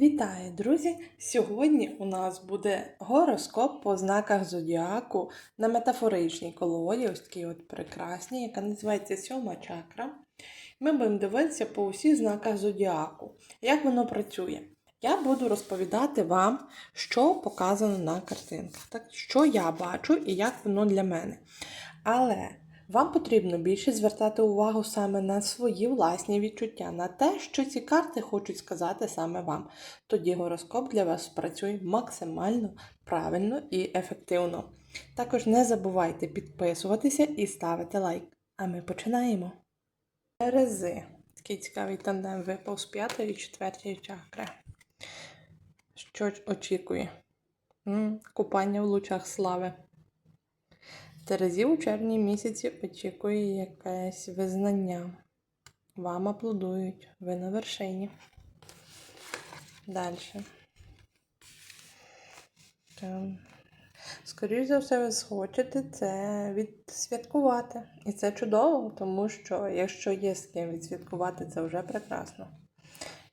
Вітаю, друзі! Сьогодні у нас буде гороскоп по знаках зодіаку на метафоричній колоді, ось такій от прекрасній, яка називається сьома чакра. Ми будемо дивитися по усіх знаках зодіаку, як воно працює. Я буду розповідати вам, що показано на картинках, так, що я бачу і як воно для мене. Але вам потрібно більше звертати увагу саме на свої власні відчуття, на те, що ці карти хочуть сказати саме вам. Тоді гороскоп для вас працює максимально правильно і ефективно. Також не забувайте підписуватися і ставити лайк. А ми починаємо. Терези. Такий цікавий тандем випав з п'ятої і четвертої чакри. Що очікує? Купання в лучах слави. Терезів у червні місяці очікує якесь визнання. Вам аплодують, ви на вершині. Далі. Скоріше за все, ви схочете це відсвяткувати. І це чудово, тому що якщо є з ким відсвяткувати, це вже прекрасно.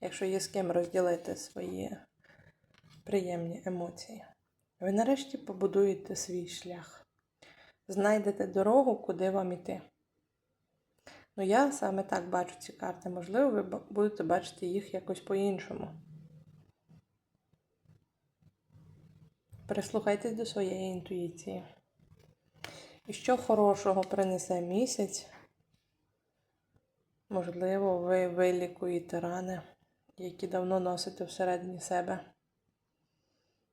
Якщо є з ким розділити свої приємні емоції, ви нарешті побудуєте свій шлях знайдете дорогу, куди вам іти. Ну, я саме так бачу ці карти. Можливо, ви будете бачити їх якось по-іншому. Прислухайтесь до своєї інтуїції. І що хорошого принесе місяць? Можливо, ви вилікуєте рани, які давно носите всередині себе.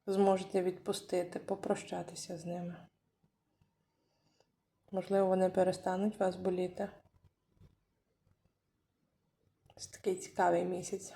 Зможете відпустити, попрощатися з ними. Можливо, вони перестануть вас боліти. Це такий цікавий місяць.